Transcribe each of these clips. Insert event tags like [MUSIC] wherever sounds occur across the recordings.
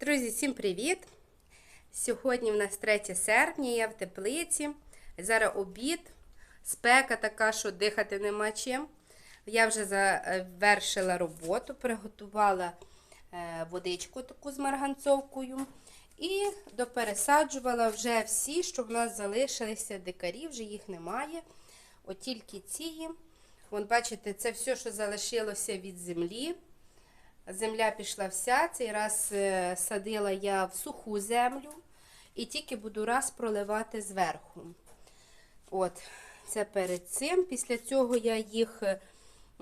Друзі, всім привіт! Сьогодні в нас 3 серпня, я в теплиці. Зараз обід, спека така, що дихати нема чим. Я вже завершила роботу, приготувала е, водичку таку з марганцовкою. І допересаджувала вже всі, що в нас залишилися дикарі, вже їх немає. От тільки ці. Вон, бачите, це все, що залишилося від землі. Земля пішла вся. Цей раз е, садила я в суху землю і тільки буду раз проливати зверху. От, це перед цим. Після цього я їх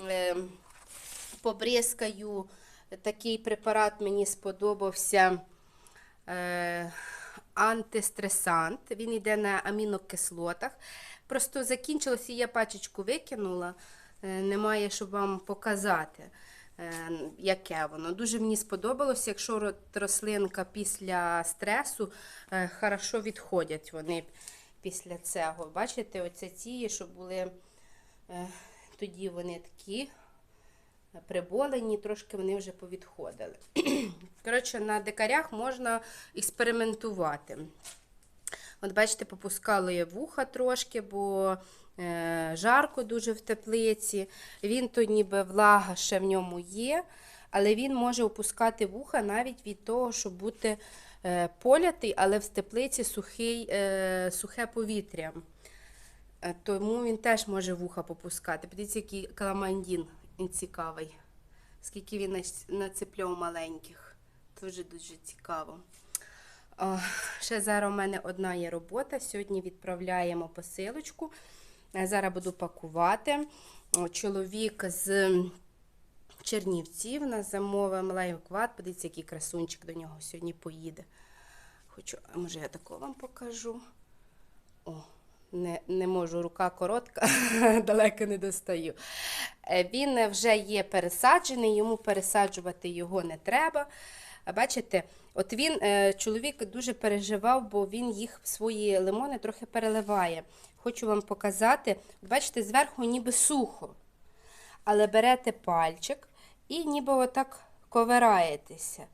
е, побризкаю. Такий препарат мені сподобався е, антистресант. Він йде на амінокислотах. Просто закінчилося, я пачечку викинула. Е, немає, щоб вам показати яке воно. Дуже мені сподобалося, якщо рослинка після стресу е, хорошо відходять вони після цього. Бачите, оце ці, що були е, тоді вони такі приболені, трошки вони вже повідходили. [CLEARS THROAT] Коротше, на дикарях можна експериментувати. От, бачите, попускала я вуха трошки, бо Е, жарко дуже в теплиці. Він то ніби влага ще в ньому є, але він може опускати вуха навіть від того, щоб бути е, полятий, але в теплиці сухий, е, сухе повітря. Тому він теж може вуха попускати. Подивіться, який каламандін він цікавий. Скільки він нацепляв маленьких. Дуже дуже цікаво. О, ще зараз у мене одна є робота. Сьогодні відправляємо посилочку. Зараз буду пакувати. Чоловік з Чернівців нас замовив лайвквад. Подивіться, який красунчик до нього сьогодні поїде. Хочу, може, я такого вам покажу. О, не не можу, рука коротка, [LAUGHS] далеко не достаю. Е, він вже є пересаджений, йому пересаджувати його не треба. Бачите, от він, е, чоловік дуже переживав, бо він їх в свої лимони трохи переливає. Хочу вам показати, бачите, зверху ніби сухо. Але берете пальчик і ніби отак ковираєтеся.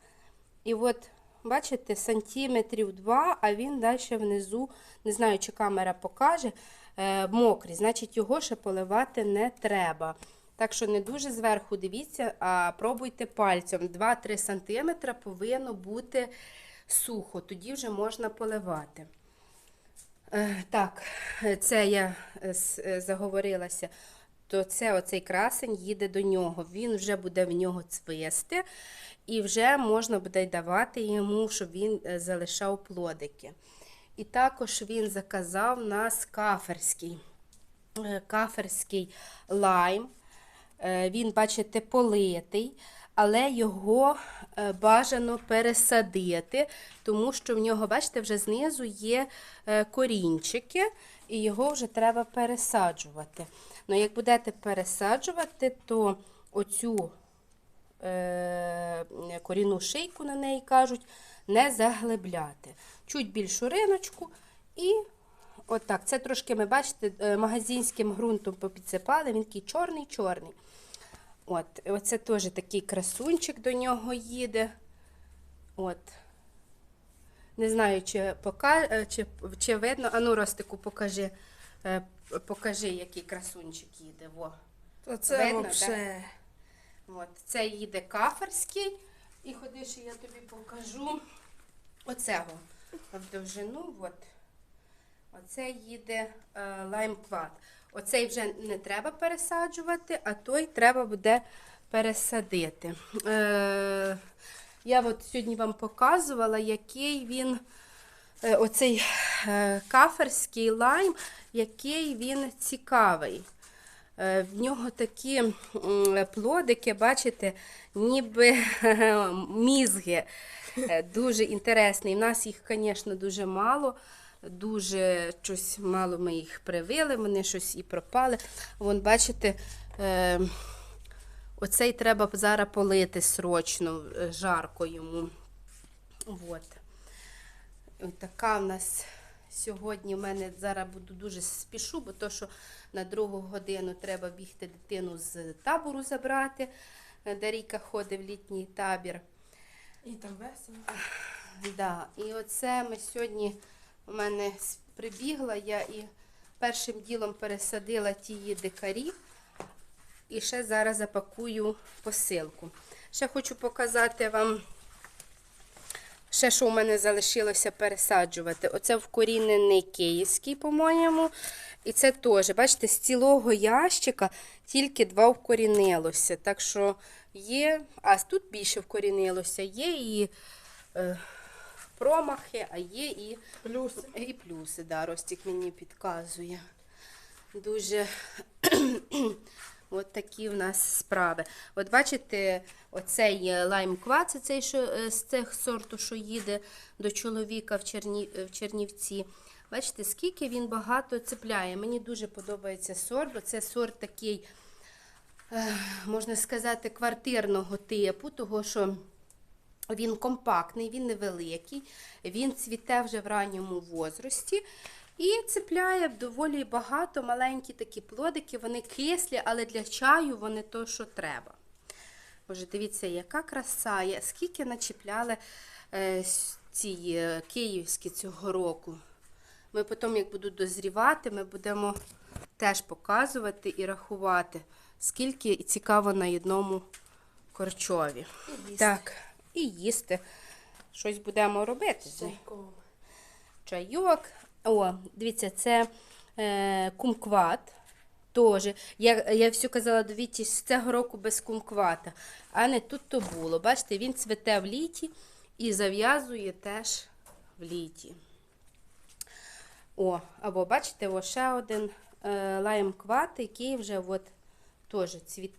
І от, бачите, сантиметрів два, а він далі внизу, не знаю, чи камера покаже, е, мокрий. Значить, його ще поливати не треба. Так що не дуже зверху дивіться, а пробуйте пальцем. 2-3 см повинно бути сухо, тоді вже можна поливати. Е, так, це я е, е, заговорилася, то це оцей красень їде до нього. Він вже буде в нього цвисти, і вже можна буде давати йому, щоб він залишав плодики. І також він заказав нас каферський, каферський лайм. Він, бачите, политий але його е, бажано пересадити, тому що в нього, бачите, вже знизу є е, корінчики, і його вже треба пересаджувати. Ну, як будете пересаджувати, то оцю е, корінну шийку на неї кажуть, не заглибляти. Чуть більшу риночку і отак. Це трошки, ми бачите, магазинським ґрунтом попідсипали, він такий чорний-чорний. От, Оце теж такий красунчик до нього їде. От. Не знаю, чи пока, е, чи, чи видно. Ану, Ростику, покажи, е, покажи, який красунчик їде. Во. То це видно, вообще... От, Це їде каферський. І ходи, що я тобі покажу оцього в довжину. От. Оце їде е, лаймквад. Оцей вже не треба пересаджувати, а той треба буде пересадити. Е, Я от сьогодні вам показувала, який він, е, оцей е, каферський лайм, який він цікавий. Е, в нього такі плодики, бачите, ніби [LAUGHS] мізги. Дуже інтересний. У нас їх, звісно, дуже мало дуже щось мало ми їх привили, вони щось і пропали. Вон, бачите, е, оцей треба зараз полити срочно, е, жарко йому. От. Ось така в нас сьогодні в мене зараз буду дуже спішу, бо то, що на другу годину треба бігти дитину з табору забрати. Дарійка ходить в літній табір. І там весело. Да. І оце ми сьогодні у мене прибігла, я і першим ділом пересадила ті дикарі. І ще зараз запакую посилку. Ще хочу показати вам, ще що у мене залишилося пересаджувати. Оце вкорінений київський, по-моєму. І це теж, бачите, з цілого ящика тільки два вкорінилося. Так що є, а тут більше вкорінилося, є і е, промахи, а є і, Плюси. і плюси. Да, Ростік мені підказує. Дуже [CLEARS THROAT] От такі в нас справи. От бачите, оцей е, лайм квац, цей, що, е, з цих сорту, що їде до чоловіка в, Черні, в Чернівці. Бачите, скільки він багато цепляє. Мені дуже подобається сорт, бо це сорт такий, е, можна сказати, квартирного типу, того що він компактний, він невеликий, він цвіте вже в ранньому возрасті. І цепляє доволі багато маленькі такі плодики, вони кислі, але для чаю вони то, що треба. Боже, дивіться, яка краса, є. скільки начіпляли е, ці е, київські цього року. Ми потім, як будуть дозрівати, ми будемо теж показувати і рахувати, скільки цікаво на одному корчові. Так, і їсти. Щось будемо робити. Чайком. Чайок. О, дивіться, це е, кумкват. Тоже. Я, я все казала до Віті, з цього року без кумквата. А не тут то було. Бачите, він цвете в літі і зав'язує теж в літі. О, або бачите, о, ще один е, лайм кват, який вже от теж цвіте.